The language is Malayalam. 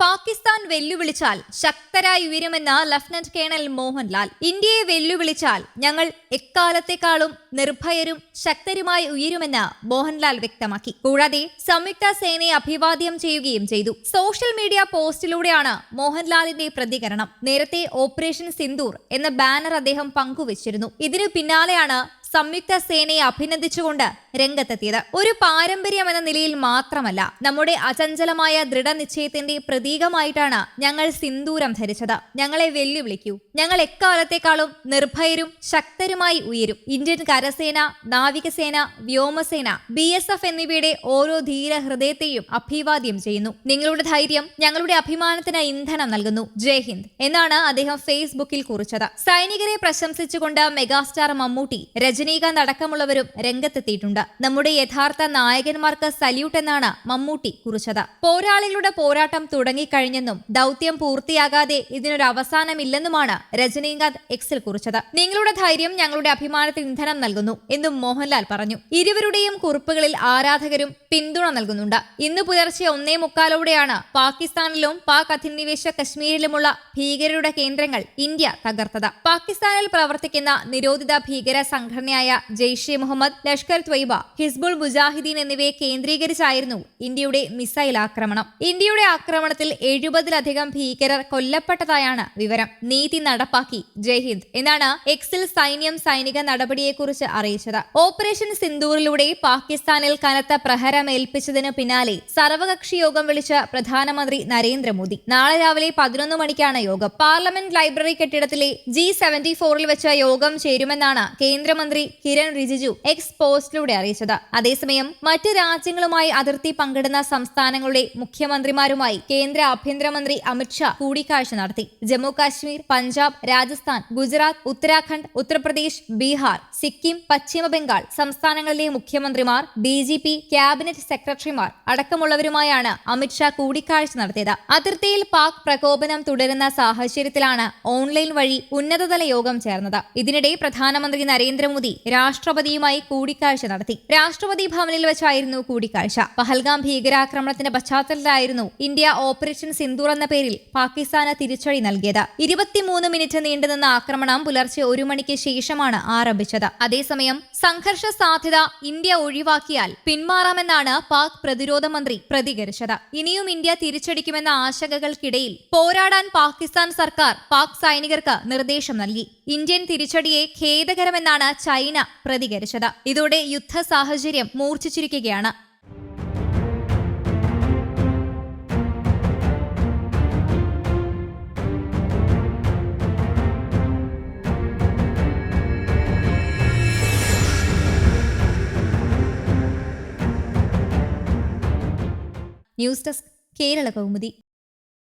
പാകിസ്ഥാൻ വെല്ലുവിളിച്ചാൽ ശക്തരായി ഉയരുമെന്ന് ലഫ്റ്റനന്റ് കേണൽ മോഹൻലാൽ. ഇന്ത്യയെ വെല്ലുവിളിച്ചാൽ ഞങ്ങൾ എക്കാലത്തെക്കാളും നിർഭയരും ശക്തരുമായി ഉയരുമെന്ന് മോഹൻലാൽ വ്യക്തമാക്കി. കൂടാതെ സംയുക്ത സേനയെ അഭിവാദ്യം ചെയ്യുകയും ചെയ്തു. സോഷ്യൽ മീഡിയ പോസ്റ്റിലൂടെയാണ് മോഹൻലാലിന്റെ പ്രതികരണം. നേരത്തെ ഓപ്പറേഷൻ സിന്ദൂർ എന്ന ബാനർ അദ്ദേഹം പങ്കുവച്ചിരുന്നു. ഇതിനു പിന്നാലെയാണ് സംയുക്ത സേനയെ അഭിനന്ദിച്ചുകൊണ്ട് രംഗത്തെത്തിയത്. ഒരു പാരമ്പര്യം എന്ന നിലയിൽ മാത്രമല്ല നമ്മുടെ അചഞ്ചലമായ ദൃഢനിശ്ചയത്തിന്റെ പ്രതീകമായിട്ടാണ് ഞങ്ങൾ സിന്ദൂരം ധരിച്ചത്. ഞങ്ങളെ വെല്ലുവിളിക്കൂ. ഞങ്ങൾ എക്കാലത്തെക്കാളും നിർഭയരും ശക്തരുമായി ഉയരും. ഇന്ത്യൻ കരസേന നാവികസേന വ്യോമസേന ബി എസ് എഫ് എന്നിവയുടെ ഓരോ ധീര ഹൃദയത്തെയും അഭിവാദ്യം ചെയ്യുന്നു. നിങ്ങളുടെ ധൈര്യം ഞങ്ങളുടെ അഭിമാനത്തിന് ഇന്ധനം നൽകുന്നു. ജയ് ഹിന്ദ്. എന്നാണ് അദ്ദേഹം ഫേസ്ബുക്കിൽ കുറിച്ചത്. സൈനികരെ പ്രശംസിച്ചുകൊണ്ട് മെഗാസ്റ്റാർ മമ്മൂട്ടി രജനീകാന്ത് അടക്കമുള്ളവരും രംഗത്തെത്തിയിട്ടുണ്ട്. നമ്മുടെ യഥാർത്ഥ നായകന്മാർക്ക് സല്യൂട്ട് എന്നാണ് മമ്മൂട്ടി കുറിച്ചത്. പോരാളികളുടെ പോരാട്ടം തുടങ്ങിക്കഴിഞ്ഞെന്നും ദൗത്യം പൂർത്തിയാകാതെ ഇതിനൊരു അവസാനമില്ലെന്നുമാണ് രജനീകാന്ത് എക്സിൽ കുറിച്ചത്. നിങ്ങളുടെ ധൈര്യം ഞങ്ങളുടെ അഭിമാനത്തിന് ഇന്ധനം നൽകുന്നു എന്നും മോഹൻലാൽ പറഞ്ഞു. ഇരുവരുടെയും കുറിപ്പുകളിൽ ആരാധകരും പിന്തുണ നൽകുന്നുണ്ട്. ഇന്ന് പുലർച്ചെ ഒന്നേ മുക്കാലോടെയാണ് പാകിസ്ഥാനിലും പാക് അധിനിവേശ കശ്മീരിലുമുള്ള ഭീകരരുടെ കേന്ദ്രങ്ങൾ ഇന്ത്യ തകർത്തത്. പാകിസ്ഥാനിൽ പ്രവർത്തിക്കുന്ന നിരോധിത ഭീകര സംഘടനയായ ജെയ്ഷെ മുഹമ്മദ് ലഷ്കർ ത്വയ്ബ ഹിസ്ബുൾ മുജാഹിദീൻ എന്നിവയെ കേന്ദ്രീകരിച്ചായിരുന്നു ഇന്ത്യയുടെ മിസൈൽ ആക്രമണം. ഇന്ത്യയുടെ ആക്രമണത്തിൽ എഴുപതിലധികം ഭീകരർ കൊല്ലപ്പെട്ടതായാണ് വിവരം. നീതി നടപ്പാക്കി. ജയ്ഹിന്ദ് എന്നാണ് എക്സിൽ സൈന്യം സൈനിക നടപടിയെക്കുറിച്ച് അറിയിച്ചത്. ഓപ്പറേഷൻ സിന്ദൂറിലൂടെ പാകിസ്ഥാനിൽ കനത്ത പ്രഹരമേൽപ്പിച്ചതിന് പിന്നാലെ സർവകക്ഷി യോഗം വിളിച്ച പ്രധാനമന്ത്രി നരേന്ദ്രമോദി. നാളെ രാവിലെ പതിനൊന്ന് മണിക്കാണ് യോഗം. പാർലമെന്റ് ലൈബ്രറി കെട്ടിടത്തിലെ ജി സെവന്റി ഫോറിൽ വെച്ച യോഗം ചേരുമെന്നാണ് കേന്ദ്രമന്ത്രി കിരൺ റിജിജു എക്സ് പോസ്റ്റിലൂടെ അറിയിച്ചത്. അതേസമയം മറ്റ് രാജ്യങ്ങളുമായി അതിർത്തി പങ്കിടുന്ന സംസ്ഥാനങ്ങളുടെ മുഖ്യമന്ത്രിമാരുമായി കേന്ദ്ര ആഭ്യന്തരമന്ത്രി അമിത്ഷാ കൂടിക്കാഴ്ച നടത്തി. ജമ്മു കാശ്മീർ പഞ്ചാബ് രാജസ്ഥാൻ ഗുജറാത്ത് ഉത്തരാഖണ്ഡ് ഉത്തർപ്രദേശ് ബീഹാർ സിക്കിം പശ്ചിമ ബംഗാൾ സംസ്ഥാനങ്ങളിലെ മുഖ്യമന്ത്രിമാർ ബി ജി പി ക്യാബിനറ്റ് സെക്രട്ടറിമാർ അടക്കമുള്ളവരുമായാണ് അമിത്ഷാ കൂടിക്കാഴ്ച നടത്തിയത്. അതിർത്തിയിൽ പാക് പ്രകോപനം തുടരുന്ന സാഹചര്യത്തിലാണ് ഓൺലൈൻ വഴി ഉന്നതതല യോഗം ചേർന്നത്. ഇതിനിടെ പ്രധാനമന്ത്രി നരേന്ദ്രമോദി രാഷ്ട്രപതിയുമായി കൂടിക്കാഴ്ച നടത്തി. രാഷ്ട്രപതി ഭവനിൽ വെച്ചായിരുന്നു കൂടിക്കാഴ്ച. പഹൽഗാം ഭീകരാക്രമണത്തിന്റെ പശ്ചാത്തലത്തിലായിരുന്നു ഇന്ത്യ ഓപ്പറേഷൻ സിന്ദൂർ എന്ന പേരിൽ പാകിസ്ഥാന് തിരിച്ചടി നൽകിയത്. ഇരുപത്തിമൂന്ന് മിനിറ്റ് നീണ്ടുനിന്ന ആക്രമണം പുലർച്ചെ ഒരു മണിക്ക് ശേഷമാണ് ആരംഭിച്ചത്. അതേസമയം സംഘർഷ സാധ്യത ഇന്ത്യ ഒഴിവാക്കിയാൽ പിന്മാറാമെന്നാണ് പാക് പ്രതിരോധ മന്ത്രി പ്രതികരിച്ചത്. ഇനിയും ഇന്ത്യ തിരിച്ചടിക്കുമെന്ന ആശങ്കകൾക്കിടയിൽ പോരാടാൻ പാകിസ്ഥാൻ സർക്കാർ പാക് സൈനികർക്ക് നിർദ്ദേശം നൽകി. ഇന്ത്യൻ തിരിച്ചടിയെ ഖേദകരമെന്നാണ് ചൈന പ്രതികരിച്ചത്. ഇതോടെ യുദ്ധ സാഹചര്യം മൂർച്ഛിച്ചിരിക്കുകയാണ്. News desk Kerala Kaumudi.